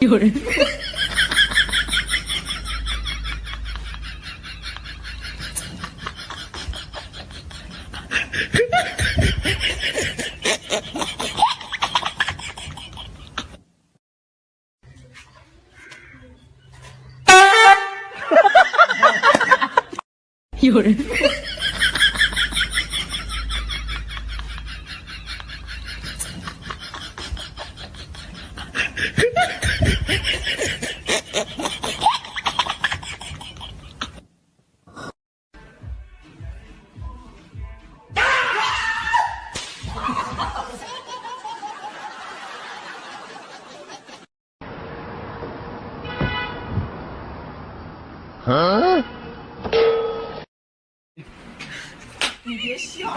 有人，哈哈哈哈哈有人，嗯。你别笑。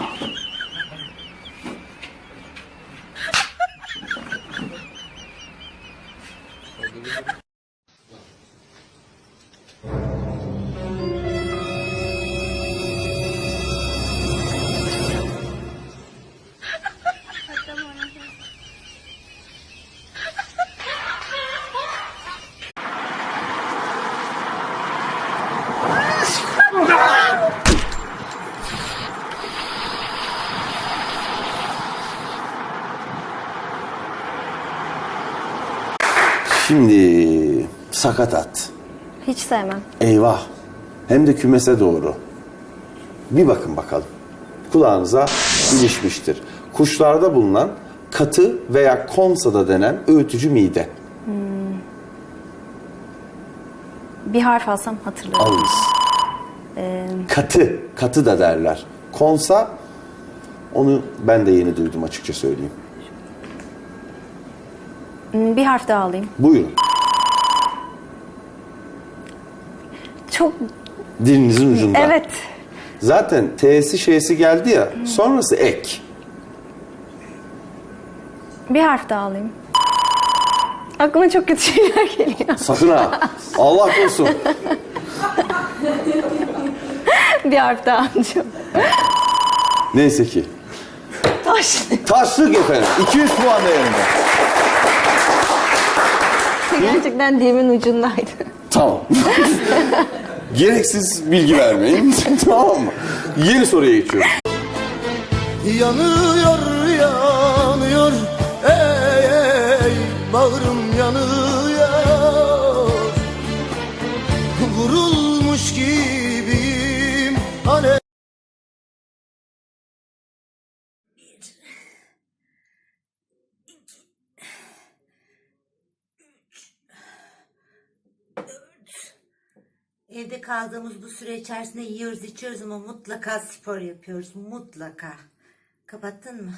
Şimdi sakatat. Hiç sevmem. Eyvah. Hem de kümese doğru. Bir bakın bakalım. Kulağınıza ilişmiştir. Kuşlarda bulunan katı veya konsada denen öğütücü mide. Bir harf alsam hatırlarım. Alınız. Katı, katı da derler. Konsa, onu ben de yeni duydum açıkça söyleyeyim. Hmm, Bir harf daha alayım. Buyurun. Çok Dilinizin ucunda. evet. Zaten T'si şeysi geldi ya, sonrası ek. Bir harf daha alayım. Aklıma çok kötü şeyler geliyor. Sakın ha. Allah korusun. Bir harf daha alacağım. Neyse ki. Taş. Taşlık efendim. 200 puan değerinde. Gerçekten dilimin ucundaydı. Tamam. Gereksiz bilgi vermeyin. tamam mı? Yeni soruya geçiyorum. Yanıyor yanıyor ey ey bağrım yanıyor Vurulmuş gibiyim hani Evde kaldığımız bu süre içerisinde yiyoruz içiyoruz ama mutlaka spor yapıyoruz. Mutlaka. Kapattın mı?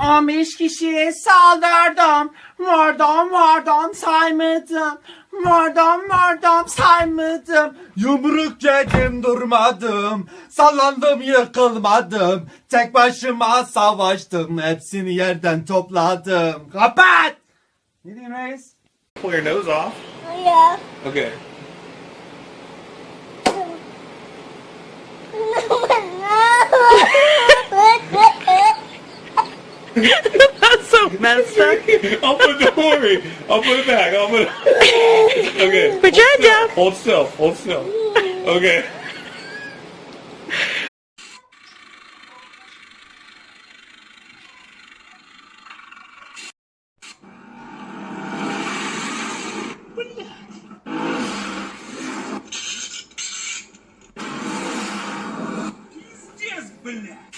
15 kişiye saldırdım. Vurdum vurdum saymadım. Vurdum vurdum saymadım. Yumruk yedim durmadım. Sallandım yıkılmadım. Tek başıma savaştım. Hepsini yerden topladım. Kapat! Ne diyeyim reis? Pull your nose off. Yeah. Okay. That's so messed up. I'll put don't worry. I'll put it back. I'll put it. Okay. Put your head down. Hold still. Hold still. Okay. 分に。